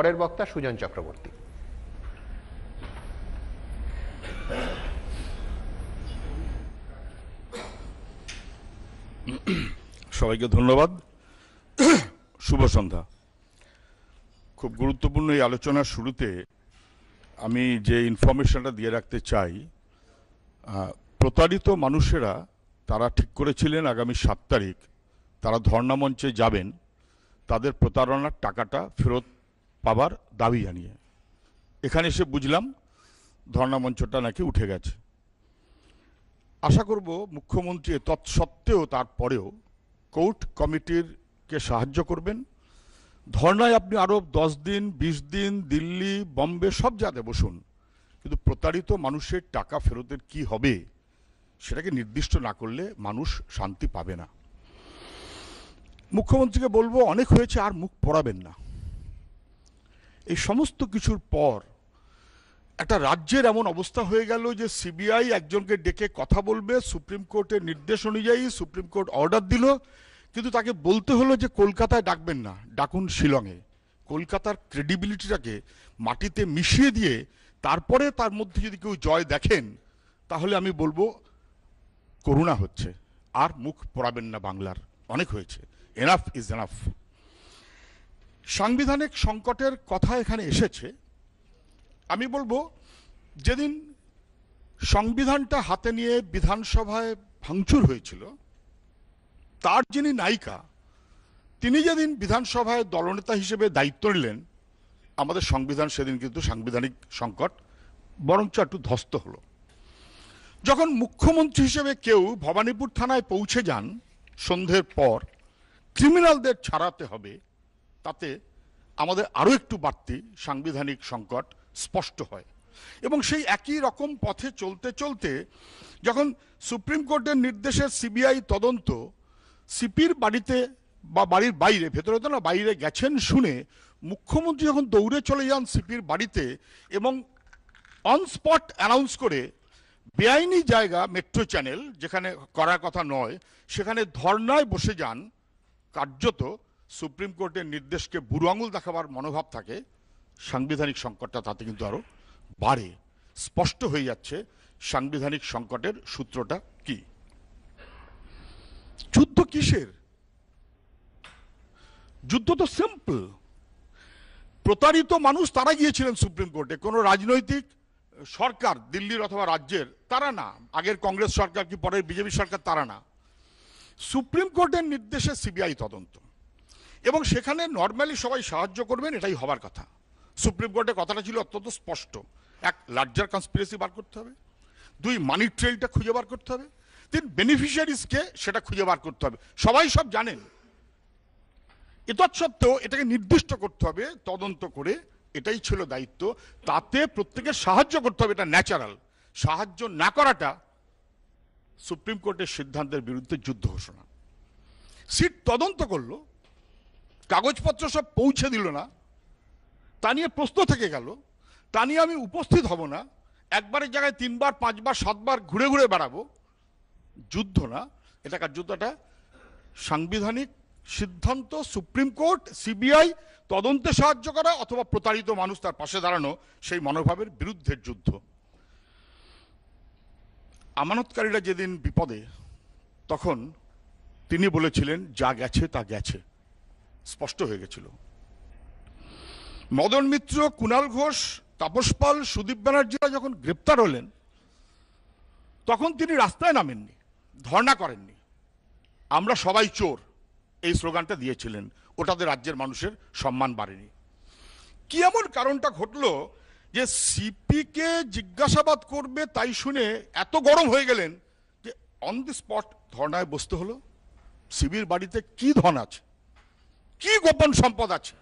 পরের বক্তা সুজন চক্রবর্তী। সবাইকে ধন্যবাদ। শুভ সন্ধ্যা। খুব গুরুত্বপূর্ণ এই আলোচনার শুরুতে আমি যে ইনফরমেশনটা দিয়ে রাখতে চাই প্রতারিত মানুষেরা তারা ঠিক করেছিলেন আগামী সাত তারিখ, তারা ধর্ণা মঞ্চে যাবেন, তাদের প্রতারণার টাকাটা ফেরত পাবার দাবি জানিয়ে। এখানে এসে বুঝলাম ধর্ণা মঞ্চটা নাকি উঠে গেছে। আশা করব মুখ্যমন্ত্রী তৎসত্ত্বেও তারপরেও কোর্ট কমিটিরকে সাহায্য করবেন। ধর্নায় আপনি আরও দশ দিন, বিশ দিন, দিল্লি, বম্বে সব জায়গাতে বসুন। কিন্তু প্রতারিত মানুষের টাকা ফেরতের কি হবে সেটাকে নির্দিষ্ট না করলে মানুষ শান্তি পাবে না। মুখ্যমন্ত্রীকে বলব, অনেক হয়েছে আর মুখ পড়াবেন না। এই সমস্ত কিছুর পর একটা রাজ্যের এমন অবস্থা হয়ে গেল যে সিবিআই একজনকে ডেকে কথা বলবে, সুপ্রিম কোর্টের নির্দেশ অনুযায়ী সুপ্রিম কোর্ট অর্ডার দিল, কিন্তু তাকে বলতে হলো যে কলকাতায় ডাকবেন না, ডাকুন শিলংয়ে। কলকাতার ক্রেডিবিলিটিটাকে মাটিতে মিশিয়ে দিয়ে তারপরে তার মধ্যে যদি কেউ জয় দেখেন, তাহলে আমি বলব করুণা হচ্ছে। আর মুখ পড়াবেন না বাংলার, অনেক হয়েছে। এনাফ ইজ এনাফ সাংবিধানিক সংকটের কথা এখানে এসেছে, আমি বলব যেদিন সংবিধানটা হাতে নিয়ে বিধানসভায় ভাঙচুর হয়েছিল, তার যিনি নায়িকা, তিনি যেদিন বিধানসভায় দলনেতা হিসেবে দায়িত্ব নিলেন, আমাদের সংবিধান সেদিন কিন্তু সাংবিধানিক সংকট বরঞ্চ একটু ধ্বস্ত হলো। যখন মুখ্যমন্ত্রী হিসেবে কেউ ভবানীপুর থানায় পৌঁছে যান, সন্ধ্যের পর, ক্রিমিনালদের ছাড়াতে হবে তাতে আমাদের আরও একটু বাড়তি সাংবিধানিক সংকট স্পষ্ট হয়। এবং সেই একই রকম পথে চলতে চলতে যখন সুপ্রিম কোর্টের নির্দেশে সিবিআই তদন্ত, সিপির বাড়িতে বা বাড়ির বাইরে, ভেতরে তো না, বাইরে গেছেন শুনে মুখ্যমন্ত্রী যখন দৌড়ে চলে যান সিপির বাড়িতে এবং অন স্পট অ্যানাউন্স করে বেআইনি জায়গা মেট্রো চ্যানেল যেখানে করার কথা নয়, সেখানে ধর্নায় বসে যান কার্যত সুপ্রিম কোর্টের নির্দেশকে বুড়ো আঙুল দেখাবার মনোভাব থাকে, সাংবিধানিক সংকটটা তাতে কিন্তু আরও বাড়ে। স্পষ্ট হয়ে যাচ্ছে, সাংবিধানিক সংকটের সূত্রটা কি? যুদ্ধ কিসের? যুদ্ধ তো সিম্পল প্রতারিত মানুষ তারা গিয়েছিলেন সুপ্রিম কোর্টে, কোনো রাজনৈতিক সরকার, দিল্লির অথবা রাজ্যের, তারা না। আগের কংগ্রেস সরকার কি পরের বিজেপি সরকার, তারা না। সুপ্রিম কোর্টের নির্দেশে সিবিআই তদন্ত। এবং সেখানে নর্মালি সবাই সাহায্য করবেন, এটাই হবার কথা। সুপ্রিম কোর্টের কথাটা ছিল অত্যন্ত স্পষ্ট। এক লার্জার কনস্পিরেসি বার করতে হবে। দুই মানি ট্রেলটা খুঁজে বার করতে হবে। তিন বেনিফিশিয়ারিজকে সেটা খুঁজে বার করতে হবে। সবাই সব জানেন। এতৎসত্ত্বেও এটাকে নির্দিষ্ট করতে হবে, তদন্ত করে, এটাই ছিল দায়িত্ব। তাতে প্রত্যেকের সাহায্য করতে হবে, এটা ন্যাচারাল সাহায্য না করাটা সুপ্রিম কোর্টের সিদ্ধান্তের বিরুদ্ধে যুদ্ধ ঘোষণা। সিট তদন্ত করল কাগজপত্র সব পৌঁছে দিল না। তা নিয়ে প্রশ্ন থেকে গেল। তা নিয়ে আমি উপস্থিত হব না। একবারের জায়গায় তিনবার, পাঁচবার, সাতবার ঘুরে ঘুরে বেড়াবো। যুদ্ধ না। এটা কার যুদ্ধটা সাংবিধানিক সিদ্ধান্ত, সুপ্রিম কোর্ট, সিবিআই তদন্তে সাহায্য করা অথবা প্রতারিত মানুষ তার পাশে দাঁড়ানো, সেই মনোভাবের বিরুদ্ধের যুদ্ধ। আমানতকারীরা যেদিন বিপদে, তখন তিনি বলেছিলেন, যা গেছে, তা গেছে। স্পষ্ট হয়ে গেছিল। মদন মিত্র কুণাল ঘোষ, তাপস পাল, সুদীপ ব্যানার্জিরা যখন গ্রেপ্তার হলেন, তখন তিনি রাস্তায় নামেননি, ধর্ণা করেননি। আমরা সবাই চোর, এই স্লোগানটা দিয়েছিলেন। ওটাতে রাজ্যের মানুষের সম্মান বাড়েনি। কি এমন কারণটা ঘটলো যে সিপিকে জিজ্ঞাসাবাদ করবে তাই শুনে এত গরম হয়ে গেলেন যে অন দি স্পট ধর্নায় বসতে হলো। সিবির বাড়িতে কি ধন আছে? কি গোপন সম্পদ আছে?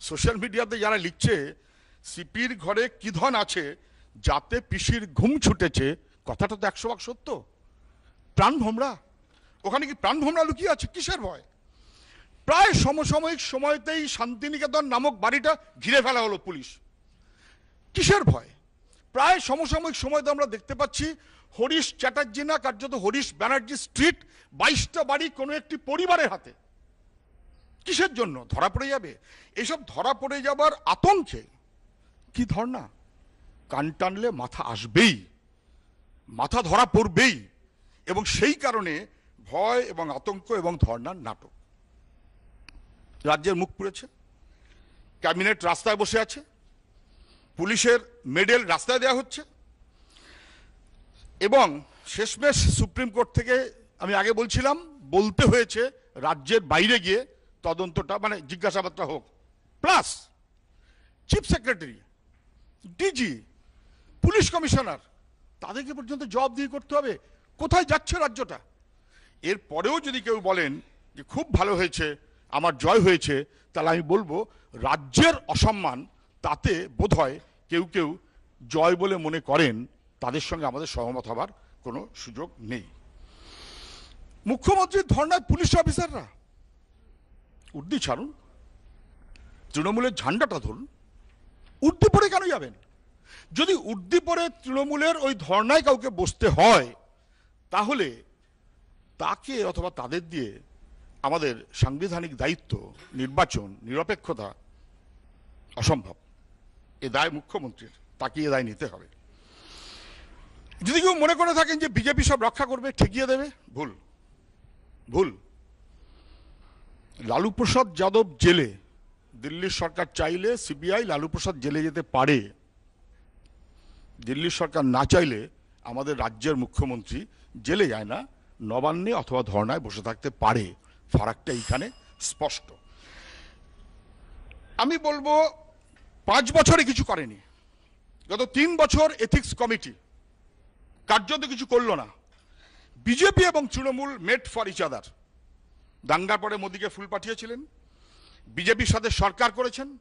সোশ্যাল মিডিয়াতে যারা লিখছে, সিপির ঘরে কি ধন আছে, যাতে পিসির ঘুম ছুটেছে, কথাটা তো একশো ভাগ সত্য। প্রাণ ভোমরা, ওখানে কি প্রাণ ভোমরা লুকিয়ে আছে? কিসের ভয়? প্রায় সমসাময়িক সময়তেই শান্তিনিকেতন নামক বাড়িটা ঘিরে ফেলা হলো পুলিশ। কিসের ভয়? প্রায় সমসাময়িক সময়তে আমরা দেখতে পাচ্ছি, হরিশ চ্যাটার্জি না, কার্যত হরিশ ব্যানার্জি স্ট্রিট, বাইশটা বাড়ি কোনো একটি পরিবারের হাতে। কিসের জন্য? ধরা পড়ে যাবে। এসব ধরা পড়ে যাবার আতঙ্কে। কি ধর্ণা? কান টানলে মাথা আসবেই। মাথা ধরা পড়বেই। এবং সেই কারণে ভয় এবং আতঙ্ক এবং ধর্নার নাটক। রাজ্যের মুখ পুড়েছে। ক্যাবিনেট রাস্তায় বসে আছে। পুলিশের মেডেল রাস্তায় দেওয়া হচ্ছে। এবং শেষমেশ সুপ্রিম কোর্ট থেকে আমি আগে বলছিলাম, বলতে হয়েছে রাজ্যের বাইরে গিয়ে তদন্তটা মানে জিজ্ঞাসাবাদটা হোক। Plus chief secretary DG police commissioner তাদেরকে পর্যন্ত জবাব দিয়ে করতে হবে, কোথায় যাচ্ছে রাজ্যটা? এর পরেও যদি কেউ বলেন যে খুব ভালো হয়েছে, আমার জয় হয়েছে, তাহলে আমি বলব রাজ্যের অসম্মান তাতে বোধহয় কেউ কেউ জয় বলে মনে করেন, তাদের সঙ্গে আমাদের সহমত হবার কোনো সুযোগ নেই। মুখ্যমন্ত্রীর ধর্নায় পুলিশ অফিসাররা উর্দি ছাড়ুন। তৃণমূলের ঝান্ডাটা ধরুন। উর্দি পরে কেন যাবেন? যদি উর্দি পরে তৃণমূলের ওই ধর্নায় কাউকে বসতে হয়, তাহলে তাকে অথবা তাদের দিয়ে আমাদের সাংবিধানিক দায়িত্ব, নির্বাচন, নিরপেক্ষতা অসম্ভব। এ দায় মুখ্যমন্ত্রীর তাকে এ দায় নিতে হবে। যদি কেউ মনে করে থাকেন যে বিজেপি সব রক্ষা করবে, ঠেকিয়ে দেবে, ভুল। ভুল। লালু প্রসাদ যাদব জেলে। দিল্লির সরকার চাইলে সিবিআই লালু প্রসাদ জেলে যেতে পারে। দিল্লির সরকার না চাইলে আমাদের রাজ্যের মুখ্যমন্ত্রী জেলে যায় না, নবান্নে অথবা ধর্নায় বসে থাকতে পারে। ফারাকটা এইখানে স্পষ্ট। আমি বলব, পাঁচ বছরে কিছু করেনি। গত তিন বছর এথিক্স কমিটি কার্যত কিছু করল না। বিজেপি এবং Trinamool met for each other দাঙ্গার পরে মোদীকে ফুল পাঠিয়েছিলেন। বিজেপির সাথে সরকার করেছেন।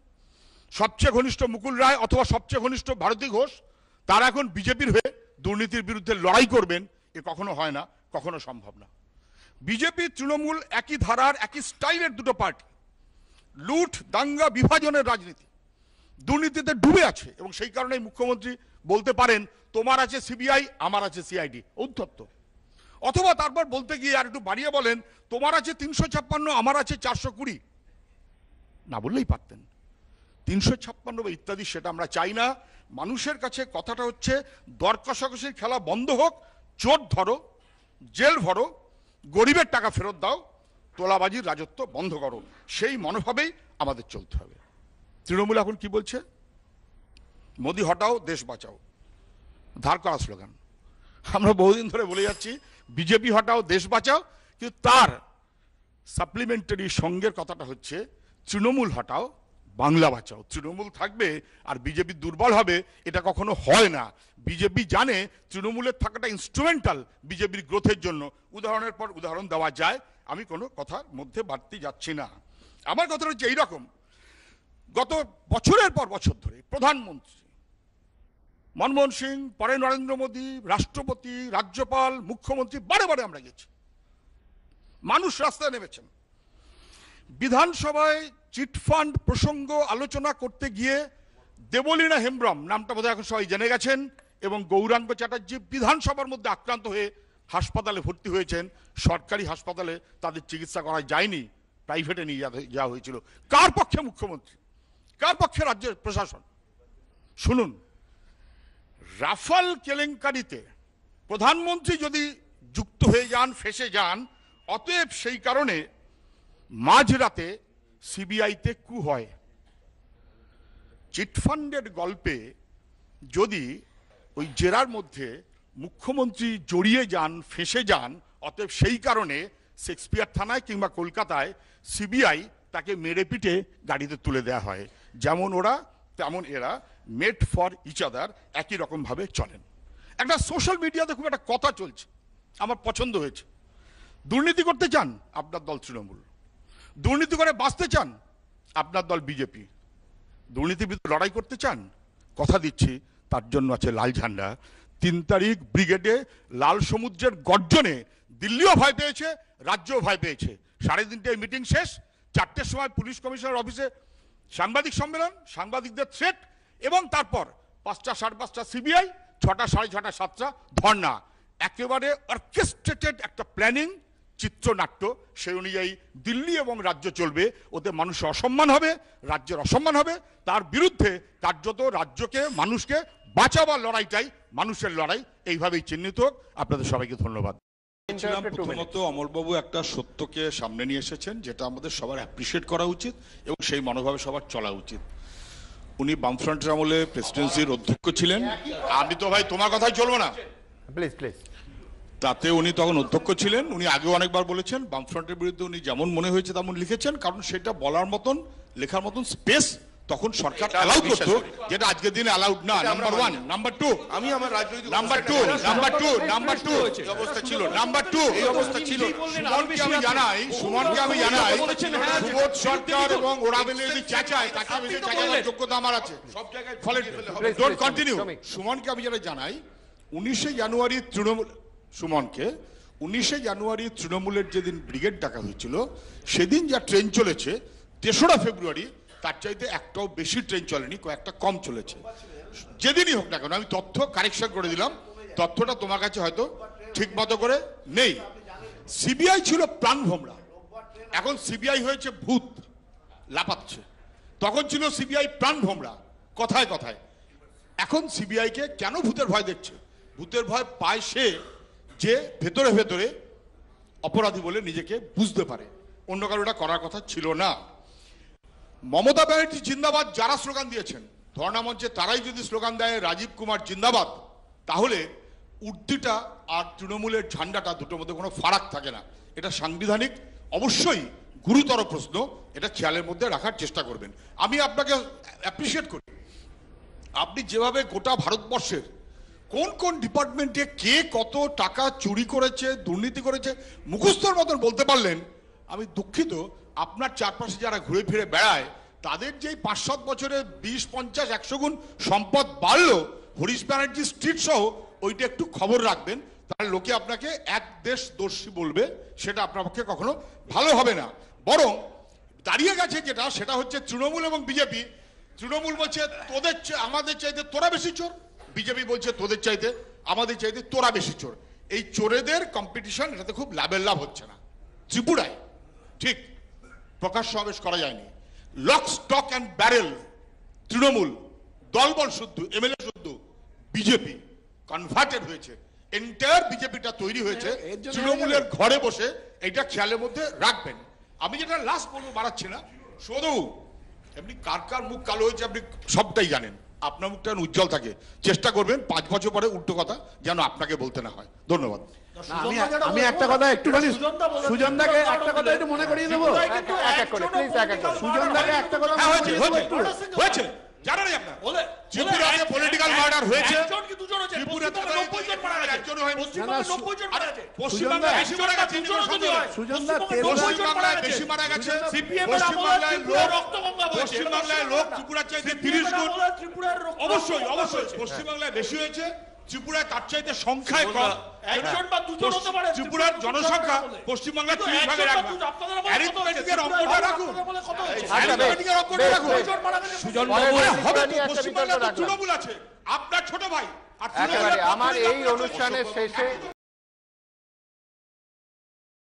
সবচেয়ে ঘনিষ্ঠ মুকুল রায় অথবা সবচেয়ে ঘনিষ্ঠ ভারতী ঘোষ, তারা এখন বিজেপির হয়ে দুর্নীতির বিরুদ্ধে লড়াই করবেন, এ কখনো হয় না, কখনো সম্ভব না। বিজেপি, তৃণমূল একই ধারার, একই স্টাইলের দুটো পার্টি। লুট, দাঙ্গা বিভাজনের রাজনীতি। দুর্নীতিতে ডুবে আছে এবং সেই কারণেই মুখ্যমন্ত্রী বলতে পারেন, তোমার আছে সিবিআই, আমার আছে সিআইডি। উদ্ধত্ত। অথবা তারপর বলতে গিয়ে আর একটু বাড়িয়ে বলেন, তোমার আছে তিনশো ছাপ্পান্ন, আমার আছে চারশো কুড়ি। না বললেই পারতেন। তিনশো ছাপ্পান্ন বা ইত্যাদি সেটা আমরা চাই না। মানুষের কাছে কথাটা হচ্ছে দর খেলা বন্ধ হোক, চোর ধরো, জেল ভরো, গরিবের টাকা ফেরত দাও, তোলাবাজির রাজত্ব বন্ধ করো। সেই মনোভাবেই আমাদের চলতে হবে। তৃণমূল এখন কি বলছে? মোদি হটাও, দেশ বাঁচাও। ধার করা স্লোগান। আমরা বহুদিন ধরে বলে যাচ্ছি বিজেপি হটাও, দেশ বাঁচাও। কিন্তু তার সাপ্লিমেন্টারি সঙ্গের কথাটা হচ্ছে, তৃণমূল হটাও, বাংলা বাঁচাও। তৃণমূল থাকবে আর বিজেপি দুর্বল হবে, এটা কখনো হয় না। বিজেপি জানে তৃণমূলের থাকাটা ইনস্ট্রুমেন্টাল বিজেপির গ্রোথের জন্য। উদাহরণের পর উদাহরণ দেওয়া যায়, আমি কোনো কথার মধ্যে বাড়তে যাচ্ছি না। আমার কথা হচ্ছে এইরকম। গত বছরের পর বছর ধরে প্রধানমন্ত্রী মনমোহন সিং, পরে নরেন্দ্র মোদী, রাষ্ট্রপতি, রাজ্যপাল, মুখ্যমন্ত্রী, বারে বারে আমরা গেছি। মানুষ রাস্তায় নেমেছেন। বিধানসভায় চিটফান্ড প্রসঙ্গ আলোচনা করতে গিয়ে দেবলীনা হেমব্রম, নামটা বোধহয় এখন সবাই জেনে গেছেন, এবং গৌরাঙ্গ চ্যাটার্জি বিধানসভার মধ্যে আক্রান্ত হয়ে হাসপাতালে ভর্তি হয়েছেন। সরকারি হাসপাতালে তাদের চিকিৎসা করা যায়নি, প্রাইভেটে নিয়ে যাওয়া- হয়েছিল। কার পক্ষে মুখ্যমন্ত্রী? কার পক্ষে রাজ্যের প্রশাসন? শুনুন। রাফাল কেলেঙ্কারিতে প্রধানমন্ত্রী যদি যুক্ত হয়ে যান, ফেসে যান, অতএব সেই কারণে মাঝরাতে সিবিআইতে কু হয়। চিটফান্ডের গল্পে যদি ওই জেরার মধ্যে মুখ্যমন্ত্রী জড়িয়ে যান, ফেসে যান, অতএব সেই কারণে শেক্সপিয়ার থানায় কিংবা কলকাতায় সিবিআই তাকে মেরে পিটে গাড়িতে তুলে দেওয়া হয়। যেমন ওরা, তেমন এরা মেড ফর ইচ আদার একই রকমভাবে চলেন। একটা সোশ্যাল মিডিয়াতে খুব একটা কথা চলছে। আমার পছন্দ হয়েছে। দুর্নীতি করতে চান, আপনার দল তৃণমূল। দুর্নীতি করে বাঁচতে চান, আপনার দল বিজেপি দুর্নীতির বিরুদ্ধে লড়াই করতে চান, কথা দিচ্ছি, তার জন্য আছে লাল ঝান্ডা। তিন তারিখ ব্রিগেডে লাল সমুদ্রের গর্জনে দিল্লিও ভয় পেয়েছে, রাজ্যও ভয় পেয়েছে। সাড়ে তিনটায় মিটিং শেষ, চারটের সময় পুলিশ কমিশনার অফিসে সাংবাদিক সম্মেলন, সাংবাদিকদের থ্রেট এবং তারপর পাঁচটা সাড়ে পাঁচটা সিবিআই ছটা সাড়ে ছটা সাতটা ধর্না। একেবারে অর্কেস্ট্রেটেড একটা প্ল্যানিং চিত্রনাট্য সেই অনুযায়ী দিল্লি এবং রাজ্য চলবে। ওতে মানুষের অসম্মান হবে রাজ্যের অসম্মান হবে। তার বিরুদ্ধে কার্যত রাজ্যকে মানুষকে বাঁচাবার লড়াইটাই মানুষের লড়াই। এইভাবেই চিহ্নিত হোক। আপনাদের সবাইকে ধন্যবাদ। প্রথমত অমলবাবু একটা সত্যকে সামনে নিয়ে এসেছেন যেটা আমাদের সবার অ্যাপ্রিসিয়েট করা উচিত এবং সেই মনোভাবে সবার চলা উচিত। উনি বামফ্রন্টের আমলে প্রেসিডেন্সির অধ্যক্ষ ছিলেন। আমি তো ভাই তোমার কথাই চলবো না? প্লিজ প্লিজ তাতে উনি তখন অধ্যক্ষ ছিলেন। উনি আগেও অনেকবার বলেছেন বামফ্রন্টের বিরুদ্ধে উনি যেমন মনে হয়েছে তেমন লিখেছেন কারণ সেটা বলার মতন লেখার মতন স্পেস তখন সরকার অ্যালাউ করতো যেটা আজকের দিনে অ্যালাউড না নাম্বার ওয়ান নাম্বার টু আমি আমার রাজনৈতিক number two number two number two অবস্থা ছিল নাম্বার টু এই অবস্থা ছিল। সুমনকে আমি জানাই সুমনকে আমি জানাই সুবোধ সরকার এবং ওরাবেলে যদি চেঁচায় তাকে বেশি চেঁচানোর যোগ্যতা আমার আছে সব জায়গায় ফলে ডোন্ট কন্টিনিউ সুমনকে আমি যেটা জানাই উনিশে জানুয়ারি তৃণমূল সুমনকে উনিশে জানুয়ারি তৃণমূলের যেদিন ব্রিগেড ডাকা হয়েছিল সেদিন যা ট্রেন চলেছে তেসরা ফেব্রুয়ারি তার চাইতে একটাও বেশি ট্রেন চলেনি, কয়েকটা কম চলেছে। যেদিনই হোক না কেন, আমি তথ্য কারেকশন করে দিলাম। তথ্যটা তোমার কাছে হয়তো ঠিক মতো করে নেই। সিবিআই ছিল প্রাণ ভোমরা। এখন সিবিআই হয়েছে ভূত, লাপাচ্ছে। তখন ছিল সিবিআই প্রাণ ভোমরা, কথায় কথায়। এখন সিবিআই কে কেন ভূতের ভয় দেখছে? ভূতের ভয় পায় সে যে ভেতরে ভেতরে অপরাধী বলে নিজেকে বুঝতে পারে। অন্য কারও এটা করার কথা ছিল না। মমতা ব্যানার্জি জিন্দাবাদ যারা স্লোগান দিয়েছেন। ধর্ণা মঞ্চে তারাই যদি স্লোগান দেয় রাজীব কুমার জিন্দাবাদ, তাহলে উর্দিটা আর তৃণমূলের ঝান্ডাটা দুটোর মধ্যে কোনো ফারাক থাকে না। এটা সাংবিধানিক, অবশ্যই গুরুতর প্রশ্ন, এটা খেয়ালের মধ্যে রাখার চেষ্টা করবেন। আমি আপনাকে অ্যাপ্রিসিয়েট করি। আপনি যেভাবে গোটা ভারতবর্ষের কোন কোন ডিপার্টমেন্টে কে কত টাকা চুরি করেছে, দুর্নীতি করেছে, মুখস্থর মতন বলতে পারলেন, আমি দুঃখিত আপনার চারপাশে যারা ঘুরে ফিরে বেড়ায়, তাদের যেই পাঁচ সাত বছরে বিশ, পঞ্চাশ, একশো গুণ সম্পদ বাড়লো, হরিশ ব্যানার্জি স্ট্রিট সহ, ওইটা একটু খবর রাখবেন। তাহলে লোকে আপনাকে এক দেশ দর্শী বলবে, সেটা আপনার পক্ষে কখনো ভালো হবে না। বরং দাঁড়িয়ে গেছে যেটা, সেটা হচ্ছে তৃণমূল এবং বিজেপি। তৃণমূল বলছে, তোদের আমাদের চাইতে তোরা বেশি চোর। বিজেপি বলছে, তোদের চাইতে, আমাদের চাইতে তোরা বেশি চোর। এই চোরেদের কম্পিটিশন এটাতে খুব লাভের লাভ হচ্ছে না। ত্রিপুরায়, ঠিক? প্রকাশ সমাবেশ করা যায়নি। Lock stock and barrel Trinamool দলবল শুদ্ধ এমএলএ শুদ্ধ বিজেপি কনভার্টেড হয়েছে। এন্টায়ার বিজেপিটা তৈরি হয়েছে। তৃণমূলের ঘরে বসে এটা খেয়ালের মধ্যে রাখবেন। আমি যেটা লাস্ট বলব বাড়াচ্ছি না। শুধু এমনি কার কার মুখ কালো হয়েছে আপনি সবটাই জানেন। আপনার মুখটা যেন উজ্জ্বল থাকে। চেষ্টা করবেন পাঁচ বছর পরে উল্টো কথা যেন আপনাকে বলতে না হয়। ধন্যবাদ। আমি আমি একটা কথা একটুখানি সুজনদাকে একটা কথা একটু মনে করিয়ে দেবো? এক এক করে প্লিজ এক এক করে। সুজনদাকে একটা কথা হ্যাঁ হয়েছে হয়েছে একটু জানেন আপনার? ত্রিপুরাতে পলিটিক্যাল মার্ডার হয়েছে। একজন কি দুজন হয়েছে? ত্রিপুরাতে 90 জন মারা গেছে। একজনও হয়নি। পশ্চিমবঙ্গে না, না, 90 জন মারা গেছে। পশ্চিমবাংলায় বেশি মারা গেছে দুজন যদি হয় সুজনদা, 90 জন মারা গেছে বেশি মারা গেছে। সিপিএম এর আমলে পশ্চিমবাংলায় পশ্চিমবাংলায় লোক ত্রিপুরার চাইতে তিরিশ গুণ ত্রিপুরার অবশ্যই অবশ্যই। পশ্চিমবাংলায় বেশি হয়েছে ত্রিপুরায় তার চাইতে সংখ্যায় কম। একজন বা দুজন হতে পারে ত্রিপুরার জনসংখ্যা ভাগের এক হয়েছে? অ্যারিথমেটিকের অঙ্কটা রাখুন। অ্যারিথমেটিকের অঙ্কটা রাখুন। সুজন বাবু, হবে তো পশ্চিমবাংলায় তৃণমূল আছে। আপনার ছোট ভাই আর আমার এই অনুষ্ঠানের শেষে